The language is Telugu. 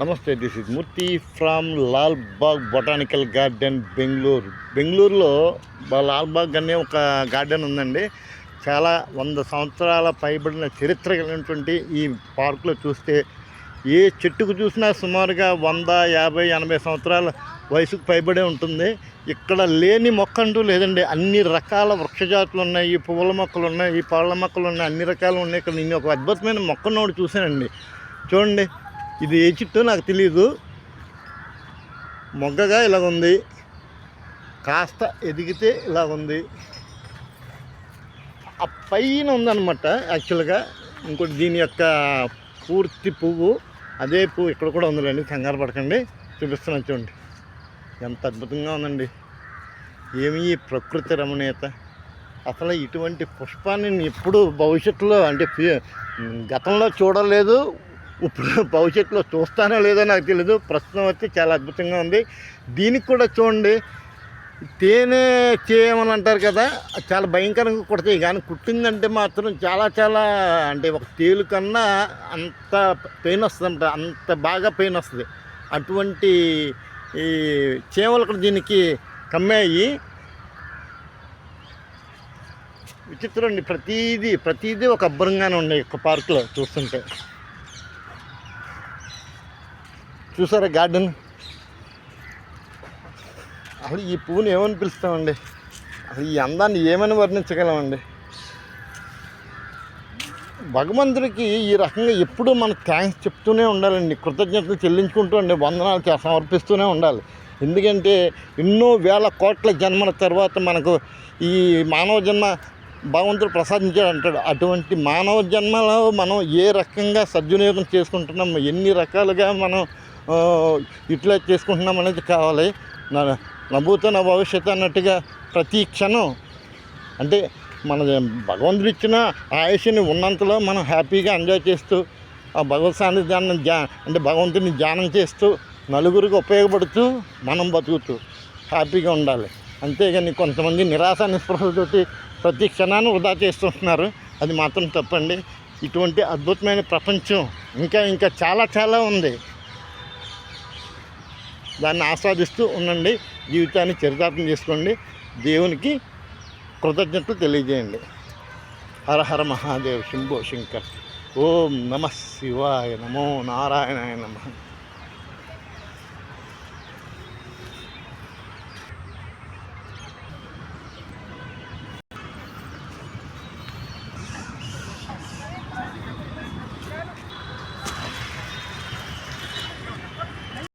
నమస్తే this is Murthy from Lal Bagh botanical garden Bengaluru. బెంగళూరులో లాల్బాగ్ లాల్ బాగ్ అనే ఒక గార్డెన్ ఉందండి. చాలా వంద సంవత్సరాల పైబడిన చరిత్ర కలిగినటువంటి ఈ పార్కులో చూస్తే ఏ చెట్టుకు చూసినా సుమారుగా వంద యాభై ఎనభై సంవత్సరాల వయసుకు పైబడే ఉంటుంది. ఇక్కడ లేని మొక్క అంటూ లేదండి. అన్ని రకాల వృక్షజాతులు ఉన్నాయి పువ్వుల మొక్కలు ఉన్నాయి పళ్ళ మొక్కలు ఉన్నాయి అన్ని రకాలు ఉన్నాయి. ఇక్కడ నేను ఒక అద్భుతమైన మొక్కను చూశానండి. చూడండి ఇది ఏ చెట్టు నాకు తెలియదు మొగ్గగా ఇలా ఉంది కాస్త ఎదిగితే ఇలా ఉంది ఆ పైన ఉందన్నమాట యాక్చువల్గా. ఇంకోటి దీని యొక్క పూర్తి పువ్వు అదే పువ్వు ఇక్కడ కూడా ఉందిలేండి కంగారు పడకండి. చూపిస్తున్నాను చూడండి. ఎంత అద్భుతంగా ఉందండి. ఏమి ప్రకృతి రమణీయత. అసలు ఇటువంటి పుష్పాన్ని నేను ఎప్పుడు భవిష్యత్తులో అంటే గతంలో చూడలేదు. ఇప్పుడు భవిష్యత్తులో చూస్తానో లేదో నాకు తెలియదు ప్రస్తుతం వచ్చి చాలా అద్భుతంగా ఉంది. దీనికి కూడా చూడండి. తేనె చేయమని అంటారు కదా చాలా భయంకరంగా కుడతాయి. కానీ కుట్టిందంటే మాత్రం చాలా చాలా అంటే ఒక తేలు కన్నా అంత పెయిన్ వస్తుంది అంత బాగా పెయిన్ వస్తుంది. అటువంటి ఈ చేమలు కూడా దీనికి కమ్మాయి. విచిత్రం అండి. ప్రతీది ప్రతీది ఒక అబ్బరంగానే ఉన్నాయి ఒక పార్కులో చూస్తుంటే. చూసారా గార్డెన్? అసలు ఈ పువ్వుని ఏమని పిలుస్తామండి? అసలు ఈ అందాన్ని ఏమని వర్ణించగలమండి? భగవంతుడికి ఈ రకంగా ఎప్పుడూ మనం థ్యాంక్స్ చెప్తూనే ఉండాలండి. కృతజ్ఞతలు చెల్లించుకుంటూ అండి. వందనాలు సమర్పిస్తూనే ఉండాలి. ఎందుకంటే ఎన్నో వేల కోట్ల జన్మల తర్వాత మనకు ఈ మానవ జన్మ భగవంతుడు ప్రసాదించాడు అంటాడు. అటువంటి మానవ జన్మలో మనం ఏ రకంగా సద్వినియోగం చేసుకుంటున్నాం ఎన్ని రకాలుగా మనం ఇట్లా యూటిలైజ్ చేసుకుంటున్నాం అనేది కావాలి. నా నభూత నా భవిష్యత్తు అన్నట్టుగా ప్రతి క్షణం అంటే మన భగవంతుడు ఇచ్చిన ఆయుష్ని ఉన్నంతలో మనం హ్యాపీగా ఎంజాయ్ చేస్తూ ఆ భగవత్ సాన్నిధ్యాన్ని ధ్యా అంటే భగవంతుని ధ్యానం చేస్తూ నలుగురికి ఉపయోగపడుతూ మనం బతుకుతూ హ్యాపీగా ఉండాలి. అంతేగాని కొంతమంది నిరాశ నిస్పృహలతోటి ప్రతి క్షణాన్ని వృధా చేస్తుంటున్నారు. అది మాత్రం తప్పండి. ఇటువంటి అద్భుతమైన ప్రపంచం ఇంకా ఇంకా చాలా చాలా ఉంది. దాన్ని ఆస్వాదిస్తూ ఉండండి. జీవితాన్ని చరితార్థం చేసుకోండి. దేవునికి కృతజ్ఞతలు తెలియజేయండి. హర హర మహాదేవ్ శంభో శంకర్. ఓం నమ శివాయ నమో నారాయణాయ నమ.